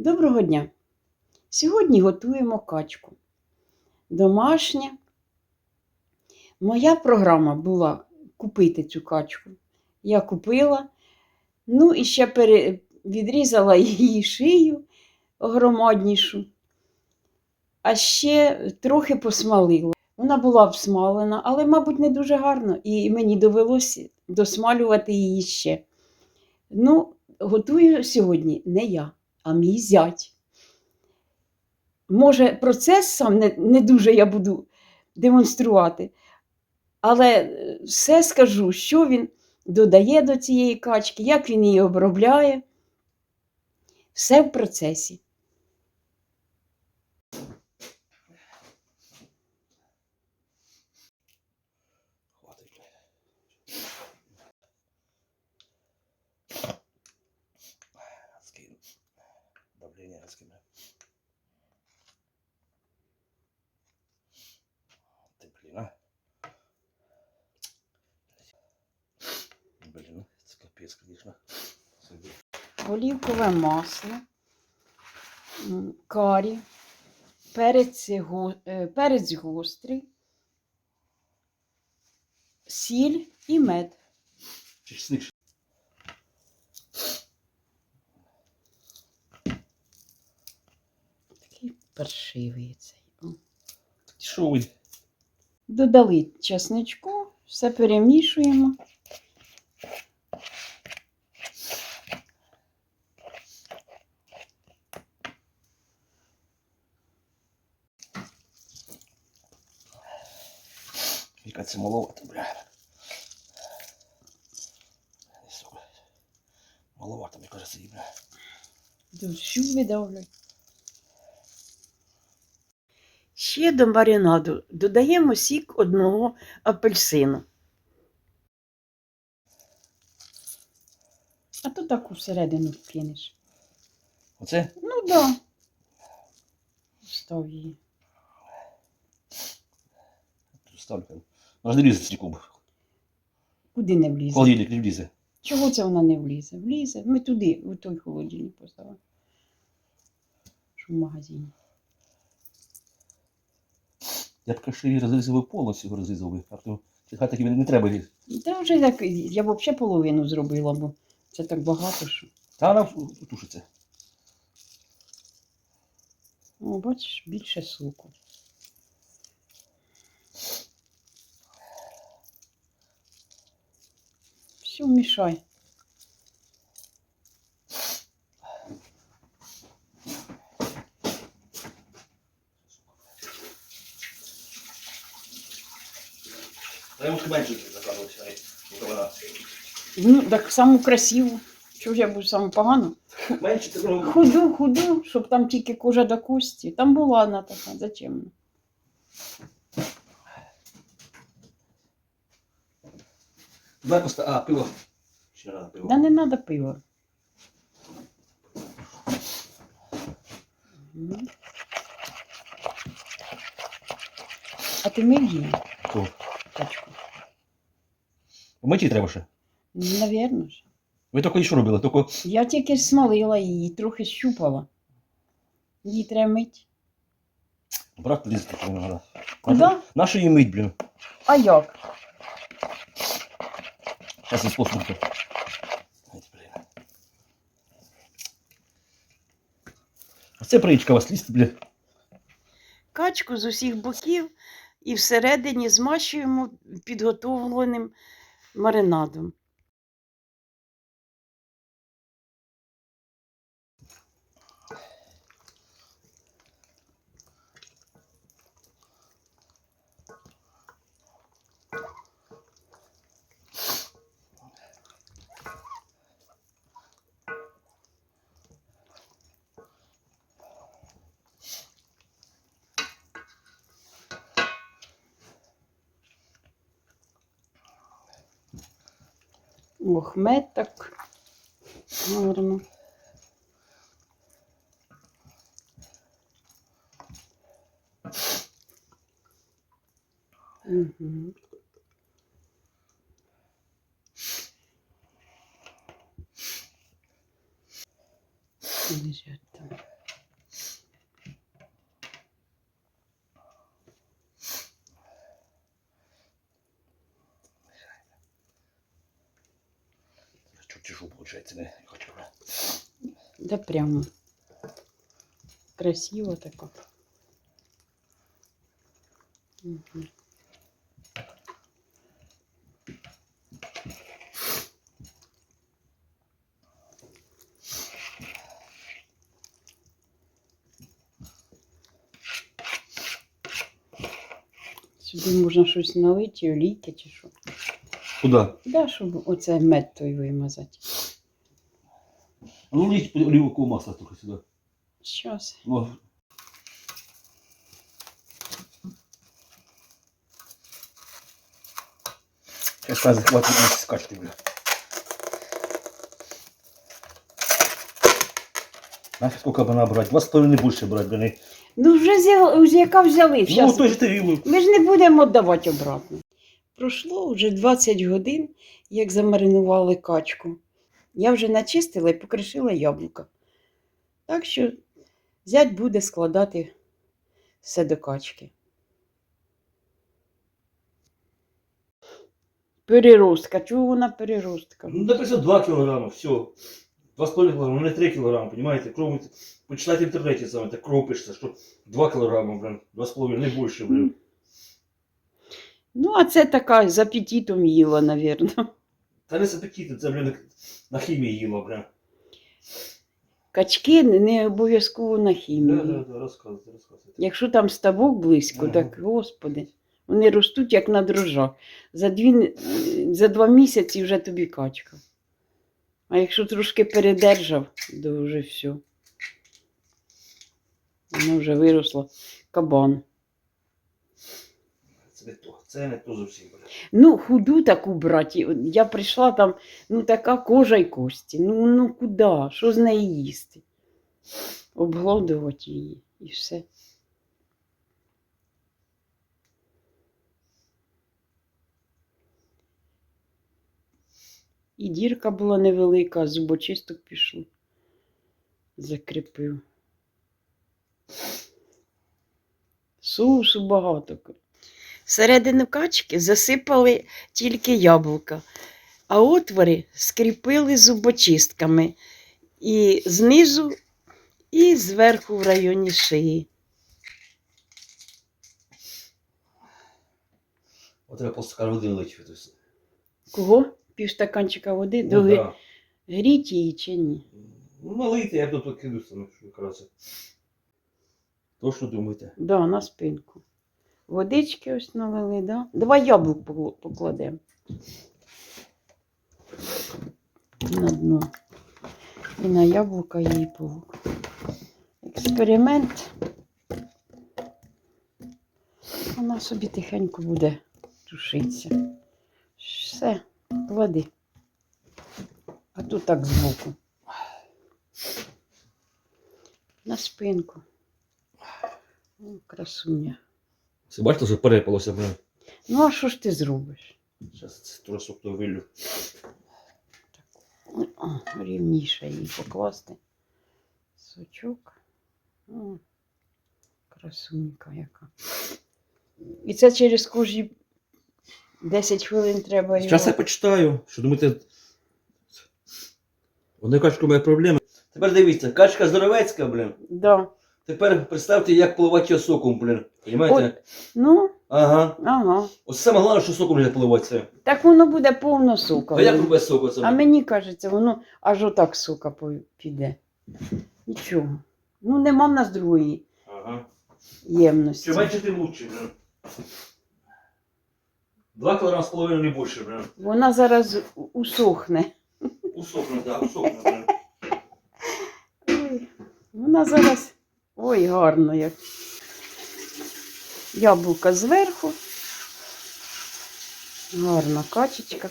Доброго дня! Сьогодні готуємо качку. Домашня. Моя програма була купити цю качку. Я купила, ну і ще пере... відрізала її шию громаднішу, а ще трохи посмалила. Вона була обсмалена, але, мабуть, не дуже гарно, і мені довелося досмалювати її ще. Ну, готую сьогодні не я, а мій зять. Може, процес сам не, не дуже я буду демонструвати, але е, все скажу, що він додає до цієї качки, як він її обробляє. Все в процесі. Это капец, конечно. Смотри. олівкове масло, карі, перець, е, перець гострий, сіль і мед. Чесник. Такий паршивий цей. О. Что? Додали чесничку, все перемішуємо. Мне кажется, маловато, бля. Не, сука. Маловато, мне кажется, и, бля. Всю видавлю. Ще до маринаду додаємо сік одного апельсину. А то таку всередину кинеш. Оце? Ну да. Став її. Ставлю. Можна не лізе стіком. Куди не влізе? Холодильник не влізе. Чого це вона не влізе? Влізе. Ми туди, у той холодильник поставимо. Що в магазині. Я б її розрізав повністю розрізав би. А то хай таки не треба. її. Та вже так, я б взагалі половину зробила, бо це так багато, що. Та вона тушиться. О, бачиш, більше соку. Все, мішай. Ну, так саму красиву. Чого ж я буду саму погану? Менше. Худу, худу, щоб там тільки кожа до кості. Там була вона така. Зачем? Давай просто. А, пиво. Ще пиво. Да не треба пива. Мгм. А ти мив її, Кого? тачку? Миті треба ще. Навірно ж. Ви тільки що робили? Тільки Я тільки смалила її, трохи щупала. Її треба мити. брат ліз такий не треба. Куди? Нашу її мить, блін. А як? Зараз я послухаю. Ать, блін. Це приїчка у вас ліст, блін. Качку з усіх боків і всередині змащуємо підготовленим маринадом. Ох, мед так гарно. Угу. Лежать там. виходить, не хочу. Да прямо. Красиво тако. Мгм. Сюди можна щось налити, олійки чи що. Куди? Да, щоб оце мед той вимазати. Ну, лить оливкового масла трохи сюди. Щас. Ну, Сейчас нас захватит на скачки, бля. Нафиг сколько бы набрать? Два с половиной больше брать, бля. не- Ну вже взяли, з яка взяли. Ну, Щас. той же ты. Ми ж не будемо віддавати обратно. Пройшло вже 20 годин, як замаринували качку. Я вже начистила і покришила яблука. Так що зять буде складати все до качки. Переростка. Чого вона переростка? Ну, написано 2 килограмма, все. 2,5 килограмма, не 3 килограмма, понимаете? Кровь, почитайте в интернете саме, так кров что 2 килограмма, блин, 2,5, не больше, блин. Ну, а це така з апетитом їла, напевно. Та не з апетиту, це, блин, на хімії їла, блин. Качки не обов'язково на хімії. Да, да, да, розказуйте, розказуйте. Якщо там ставок близько, Ага. так господи, вони ростуть як на дрожжах. За, дві, за два місяці вже тобі качка. А якщо трошки передержав, то вже все. Воно вже виросло кабан. Це не то, це не то зовсім. Ну, худу таку брати. От Я прийшла там, ну така кожа й кості. Ну, ну куди? Що з неї їсти? Обгладувати її і все. І дірка була невелика, зубочисток пішло. Закріпив. Соусу багато. Всередину качки засипали тільки яблука, а отвори скріпили зубочистками і знизу, і зверху в районі шиї. От треба полстакана води лить. Кого? Півстаканчика води? Ну, Доги... да. Гріть її чи ні? Ну, налийте, я тут киду саме, що. То, що думаєте? Да, на спинку. Водички ось налили, да? Давай яблук покладемо. На дно. І на яблука її павук. Експеримент. Вона собі тихенько буде тушитися. Все, клади. А тут так збоку. На спинку. О, красуня. Це бачите, вже перепалося, блин. Ну, а що ж ти зробиш? Зараз це тросок то вилю. О, рівніше її покласти. Сучок. О, красунька яка. І це через кожні 10 хвилин треба його. Зараз я почитаю, що думаєте. Вони качка має проблеми. Тепер дивіться, качка здоровецька, блин. Да. Тепер представте, як поливати соком, блин. Понимаєте? Ну, Ага. ага. Ось саме головне, що соком не поливатися. Так воно буде повно сока. А як без соку це? А мені кажеться, воно аж отак сока піде. Нічого. Ну, нема в нас другої Ага. ємності. Що менше, тим лучше, блин. Два кілограма з половиною не більше, блин. Вона зараз усохне. Усохне, да, усохне, блин. Ой, вона зараз. Ой, гарно як. Яблука зверху. Гарна качечка.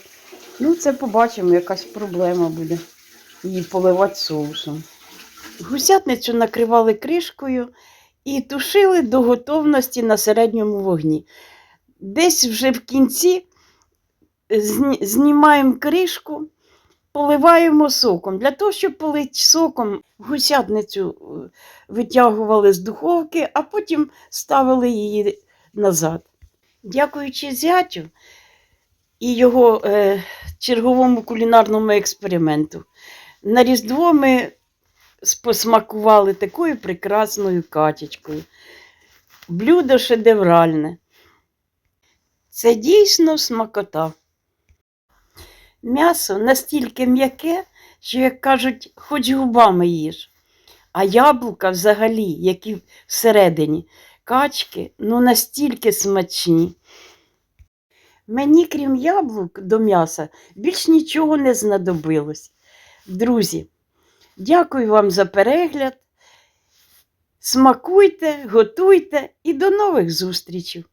Ну, це побачимо, якась проблема буде. Її поливати соусом. Гусятницю накривали кришкою і тушили до готовності на середньому вогні. Десь вже в кінці знімаємо кришку, поливаємо соком. Для того, щоб полити соком, гусятницю е, витягували з духовки, а потім ставили її назад. Дякуючи зятю і його е, черговому кулінарному експерименту, На Різдво ми посмакували такою прекрасною качечкою. Блюдо шедевральне. Це дійсно смакота. М'ясо настільки м'яке, що, як кажуть, хоч губами їж. А яблука взагалі, які всередині, качки, ну настільки смачні. Мені, крім яблук до м'яса, більш нічого не знадобилось. Друзі, дякую вам за перегляд. Смакуйте, готуйте і до нових зустрічей!